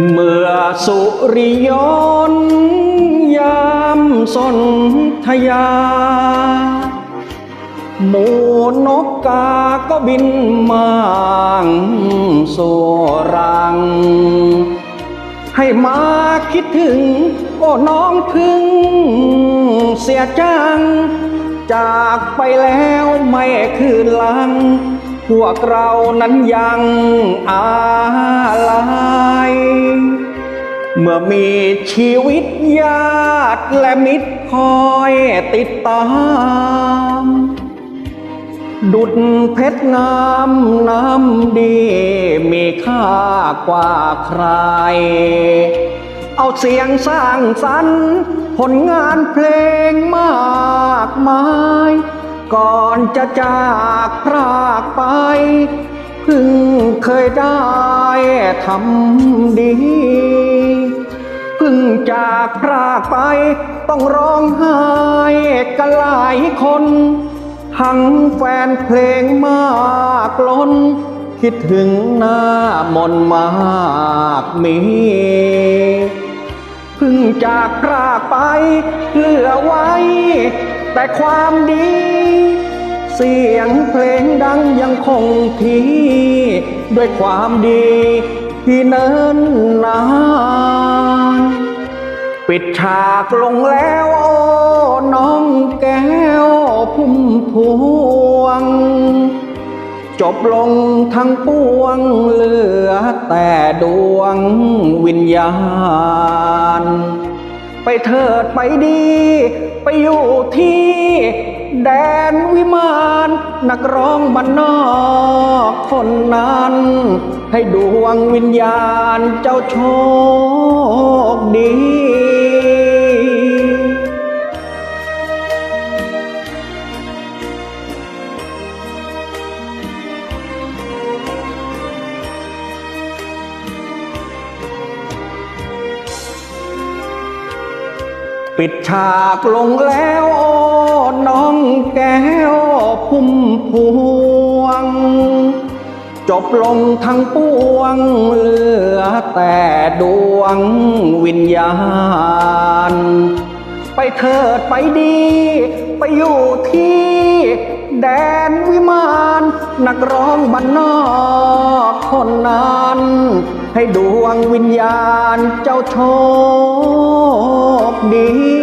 เมื่อสุริยนยามสนธยา หมูนกกาก็บินมางสู่รัง ให้มาคิดถึงโอ้น้องพึ่งเสียจัง จากไปแล้วไม่คืนหลัง พวกเรานั้นยังอาลัยเมื่อมีชีวิตญาติและมิตรคอยติดตาม ดุดเพชรงามน้ำดีมีค่ากว่าใคร เอาเสียงสร้างสรรค์ผลงานเพลงมา ก่อนจะจากพรากไปพิ่งเคยได้ทำดีพิ่งจากพรากไป ต้องร้องไห้กันหลายคน ทั้งแฟนเพลงมากล้น คิดถึงหน้ามนมากมีพิ่งจากพรากไปเหลือไว้ แต่ความดี เสียงเพลงดังยังคงที่ ด้วยความดีที่เนิ่นนาน ปิดฉากลงแล้วโอ้น้องแก้วพุ่มพวง จบลงทั้งปวงเหลือแต่ดวงวิญญาณ ไปเถิดไปดี ไปอยู่ที่ แดนวิมานนักร้องบ้านนอกคนนั้น ให้ดวงวิญญาณเจ้าโชคดี ปิดฉากลงแล้วโอ้น้องแก้วพุ่มพวง จบลงทั้งปวงเหลือแต่ดวงวิญญาณ ไปเถิดไปดี ไปอยู่ที่ แดนวิมาน นักร้องบ้านนอกคนนั้น ให้ดวงวิญญาณเจ้าโชคดี